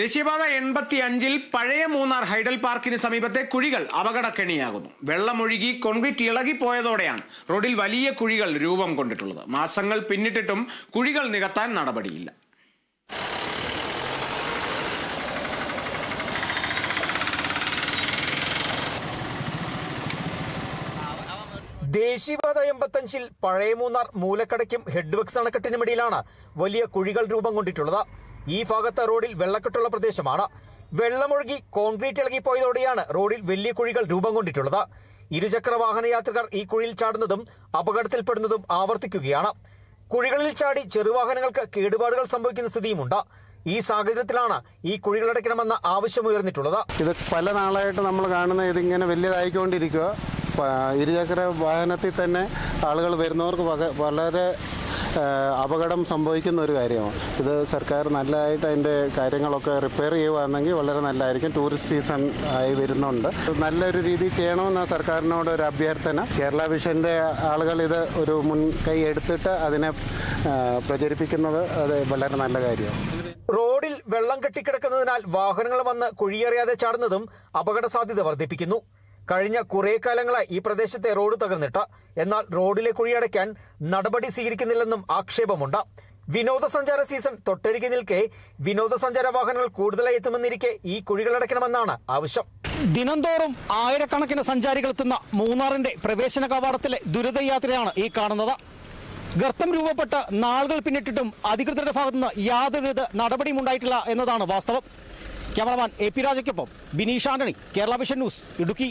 ദേശീയപാത എൺപത്തി അഞ്ചിൽ പഴയ മൂന്നാർ ഹൈഡൽ പാർക്കിന് സമീപത്തെ കുഴികൾ അപകടക്കെണിയാകുന്നു. വെള്ളമൊഴുകി കോൺക്രീറ്റ് ഇളകിപ്പോയതോടെയാണ് റോഡിൽ വലിയ കുഴികൾ രൂപം കൊണ്ടിട്ടുള്ളത്. മാസങ്ങൾ പിന്നിട്ടിട്ടും കുഴികൾ നികത്താൻ നടപടിയില്ല. ദേശീയപാത എൺപത്തഞ്ചിൽ പഴയ മൂന്നാർ മൂലക്കടയ്ക്കും ഹെഡ്വക്സ് അണക്കെട്ടിനുമിടയിലാണ് വലിയ കുഴികൾ രൂപം കൊണ്ടിട്ടുള്ളത്. ഈ ഭാഗത്ത് റോഡിൽ വെള്ളക്കെട്ടുള്ള പ്രദേശമാണ്. വെള്ളമൊഴുകി കോൺക്രീറ്റ് ഇളകിപ്പോയതോടെയാണ് റോഡിൽ വലിയ കുഴികൾ രൂപം കൊണ്ടിട്ടുള്ളത്. ഇരുചക്ര വാഹന യാത്രികർ ഈ കുഴിയിൽ ചാടുന്നതും അപകടത്തിൽപ്പെടുന്നതും ആവർത്തിക്കുകയാണ്. കുഴികളിൽ ചാടി ചെറുവാഹനങ്ങൾക്ക് കേടുപാടുകൾ സംഭവിക്കുന്ന സ്ഥിതിയുമുണ്ട്. ഈ സാഹചര്യത്തിലാണ് ഈ കുഴികളടയ്ക്കണമെന്ന ആവശ്യമുയർന്നിട്ടുള്ളത്. ഇത് പല നാളായിട്ട് നമ്മൾ കാണുന്ന ഇതിങ്ങനെ വലിയതായിക്കൊണ്ടിരിക്കുക. ഇരുചക്ര വാഹനത്തിൽ തന്നെ ആളുകൾ വരുന്നവർക്ക് വളരെ അപകടം സംഭവിക്കുന്ന ഒരു കാര്യമാണ്. ഇത് സർക്കാർ നല്ലതായിട്ട് അതിന്റെ കാര്യങ്ങളൊക്കെ റിപ്പയർ ചെയ്യുകയാണെങ്കിൽ വളരെ നല്ലതായിരിക്കും. ടൂറിസ്റ്റ് സീസൺ ആയി വരുന്നുണ്ട്. നല്ലൊരു രീതിയിൽ ചെയ്യണമെന്ന സർക്കാരിനോട് ഒരു അഭ്യർത്ഥന. കേരള വിഷന്റെ ആളുകൾ ഇത് ഒരു മുൻകൈ എടുത്തിട്ട് അതിനെ പ്രചരിപ്പിക്കുന്നത് അത് വളരെ നല്ല കാര്യമാണ്. റോഡിൽ വെള്ളം കെട്ടിക്കിടക്കുന്നതിനാൽ വാഹനങ്ങൾ വന്ന് കുഴിയറിയാതെ ചാടുന്നതും അപകട സാധ്യത വർദ്ധിപ്പിക്കുന്നു. കഴിഞ്ഞ കുറെ കാലങ്ങളായി ഈ പ്രദേശത്തെ റോഡ് തകർന്നിട്ട്. എന്നാൽ റോഡിലെ കുഴിയടയ്ക്കാൻ നടപടി സ്വീകരിക്കുന്നില്ലെന്നും ആക്ഷേപമുണ്ട്. വിനോദസഞ്ചാര സീസൺ തൊട്ടരികെ നിൽക്കെ വിനോദസഞ്ചാര വാഹനങ്ങൾ കൂടുതലായി എത്തുമെന്നിരിക്കെ ഈ കുഴികളടയ്ക്കണമെന്നാണ് ആവശ്യം. ദിനംതോറും ആയിരക്കണക്കിന് സഞ്ചാരികൾ എത്തുന്ന മൂന്നാറിന്റെ പ്രവേശന കവാടത്തിലെ ദുരിതയാത്രയാണ് ഈ കാണുന്നത്. ഗർത്തം രൂപപ്പെട്ട് നാളുകൾ പിന്നിട്ടിട്ടും അധികൃതരുടെ ഭാഗത്തുനിന്ന് യാതൊരുവിധ നടപടിയും ഉണ്ടായിട്ടില്ല എന്നതാണ് വാസ്തവം. ക്യാമറമാൻ എ പി രാജയ്ക്കൊപ്പം ബിനീഷ് ആന്റണി കേരള വിഷൻ ന്യൂസ് ഇടുക്കി.